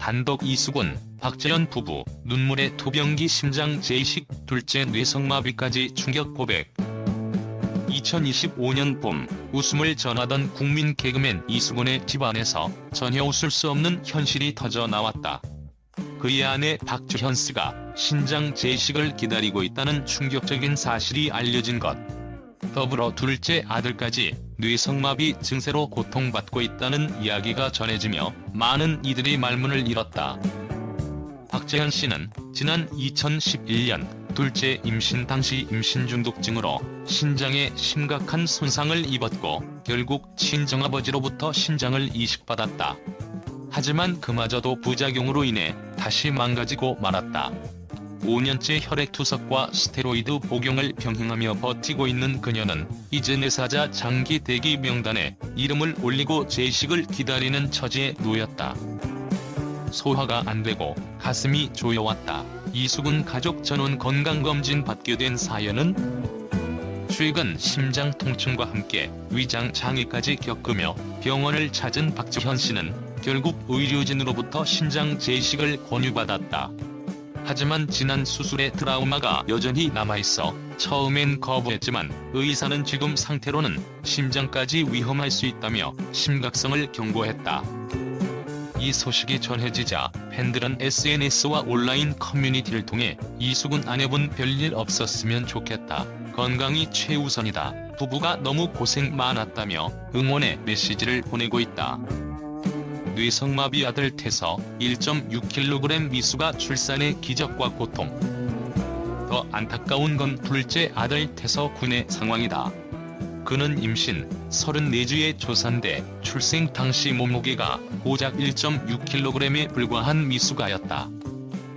단독 이수근, 박재현 부부, 눈물의 투병기 심장 제이식, 둘째 뇌성마비까지 충격 고백. 2025년 봄 웃음을 전하던 국민 개그맨 이수근의 집안에서 전혀 웃을 수 없는 현실이 터져 나왔다. 그의 아내 박주현 씨가 신장 제식을 기다리고 있다는 충격적인 사실이 알려진 것. 더불어 둘째 아들까지 뇌성마비 증세로 고통받고 있다는 이야기가 전해지며 많은 이들이 말문을 잃었다. 박재현 씨는 지난 2011년 둘째 임신 당시 임신 중독증으로 신장에 심각한 손상을 입었고 결국 친정아버지로부터 신장을 이식받았다. 하지만 그마저도 부작용으로 인해 다시 망가지고 말았다. 5년째 혈액투석과 스테로이드 복용을 병행하며 버티고 있는 그녀는 이제 내사자 장기 대기 명단에 이름을 올리고 제식을 기다리는 처지에 놓였다. 소화가 안 되고 가슴이 조여왔다. 이수근 가족 전원 건강검진 받게 된 사연은 최근 심장 통증과 함께 위장 장애까지 겪으며 병원을 찾은 박지현 씨는 결국 의료진으로부터 신장 제식을 권유받았다. 하지만 지난 수술의 트라우마가 여전히 남아있어 처음엔 거부했지만 의사는 지금 상태로는 심장까지 위험할 수 있다며 심각성을 경고했다. 이 소식이 전해지자 팬들은 SNS와 온라인 커뮤니티를 통해 이수근 아내분 별일 없었으면 좋겠다. 건강이 최우선이다. 부부가 너무 고생 많았다며 응원의 메시지를 보내고 있다. 뇌성마비 아들 태서 1.6kg 미수가 출산의 기적과 고통. 더 안타까운 건 둘째 아들 태서 군의 상황이다. 그는 임신 34주의 조산대 출생 당시 몸무게가 고작 1.6kg에 불과한 미숙아였다.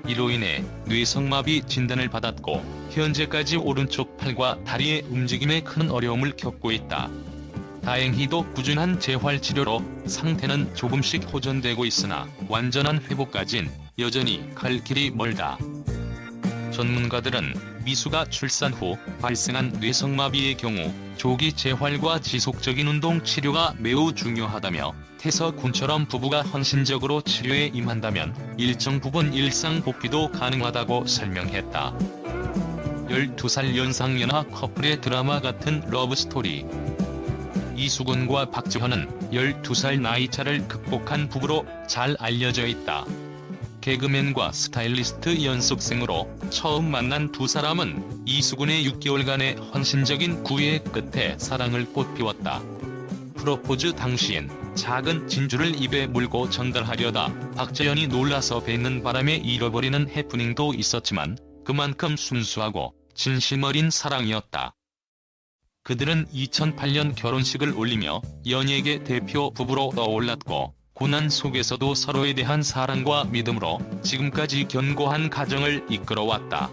이로 인해 뇌성마비 진단을 받았고 현재까지 오른쪽 팔과 다리의 움직임에 큰 어려움을 겪고 있다. 다행히도 꾸준한 재활 치료로 상태는 조금씩 호전되고 있으나 완전한 회복까진 여전히 갈 길이 멀다. 전문가들은 미수가 출산 후 발생한 뇌성마비의 경우 조기 재활과 지속적인 운동 치료가 매우 중요하다며 태서 군처럼 부부가 헌신적으로 치료에 임한다면 일정 부분 일상 복귀도 가능하다고 설명했다. 12살 연상연하 커플의 드라마 같은 러브스토리. 이수근과 박지현은 12살 나이차를 극복한 부부로 잘 알려져 있다. 개그맨과 스타일리스트 연습생으로 처음 만난 두 사람은 이수근의 6개월간의 헌신적인 구애 끝에 사랑을 꽃피웠다. 프로포즈 당시엔 작은 진주를 입에 물고 전달하려다 박재현이 놀라서 뱉는 바람에 잃어버리는 해프닝도 있었지만 그만큼 순수하고 진심 어린 사랑이었다. 그들은 2008년 결혼식을 올리며 연예계 대표 부부로 떠올랐고 고난 속에서도 서로에 대한 사랑과 믿음으로 지금까지 견고한 가정을 이끌어왔다.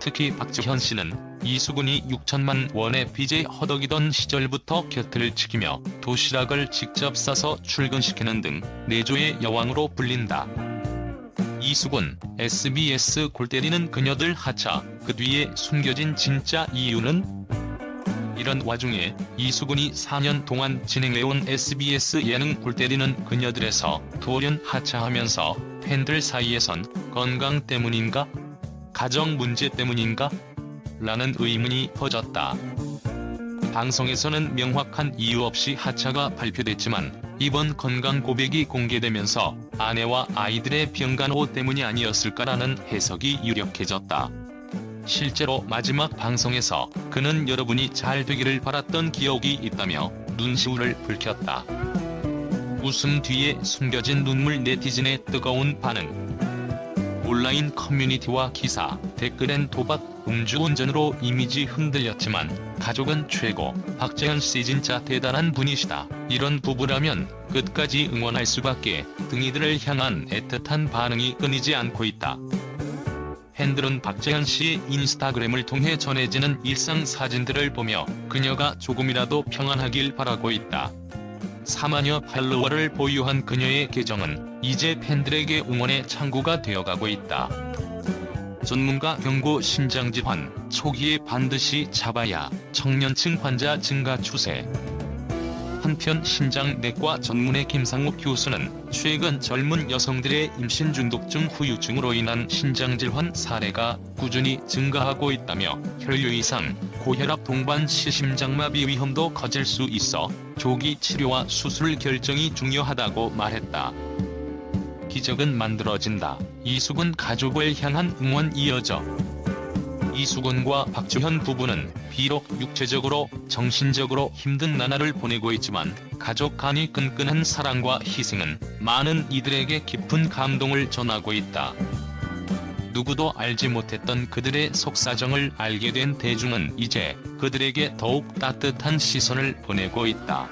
특히 박지현 씨는 이수근이 6천만 원의 빚에 허덕이던 시절부터 곁을 지키며 도시락을 직접 싸서 출근시키는 등 내조의 여왕으로 불린다. 이수근, SBS 골 때리는 그녀들 하차, 그 뒤에 숨겨진 진짜 이유는? 이런 와중에 이수근이 4년 동안 진행해온 SBS 예능 골 때리는 그녀들에서 돌연 하차하면서 팬들 사이에선 건강 때문인가? 가정 문제 때문인가? 라는 의문이 퍼졌다. 방송에서는 명확한 이유 없이 하차가 발표됐지만 이번 건강 고백이 공개되면서 아내와 아이들의 병간호 때문이 아니었을까라는 해석이 유력해졌다. 실제로 마지막 방송에서 그는 여러분이 잘 되기를 바랐던 기억이 있다며 눈시울을 붉혔다. 웃음 뒤에 숨겨진 눈물 네티즌의 뜨거운 반응. 온라인 커뮤니티와 기사, 댓글엔 도박, 음주운전으로 이미지 흔들렸지만 가족은 최고, 박재현 씨 진짜 대단한 분이시다. 이런 부부라면 끝까지 응원할 수밖에 등이들을 향한 애틋한 반응이 끊이지 않고 있다. 팬들은 박재현 씨의 인스타그램을 통해 전해지는 일상 사진들을 보며 그녀가 조금이라도 평안하길 바라고 있다. 4만여 팔로워를 보유한 그녀의 계정은 이제 팬들에게 응원의 창구가 되어가고 있다. 전문가 경고 심장질환 초기에 반드시 잡아야 청년층 환자 증가 추세. 한편 신장내과 전문의 김상욱 교수는 최근 젊은 여성들의 임신 중독증 후유증으로 인한 신장 질환 사례가 꾸준히 증가하고 있다며 혈류 이상, 고혈압 동반 시심장마비 위험도 커질 수 있어 조기 치료와 수술 결정이 중요하다고 말했다. 기적은 만들어진다. 이수근 가족을 향한 응원 이어져. 이수근과 박주현 부부는 비록 육체적으로 정신적으로 힘든 나날을 보내고 있지만 가족 간의 끈끈한 사랑과 희생은 많은 이들에게 깊은 감동을 전하고 있다. 누구도 알지 못했던 그들의 속사정을 알게 된 대중은 이제 그들에게 더욱 따뜻한 시선을 보내고 있다.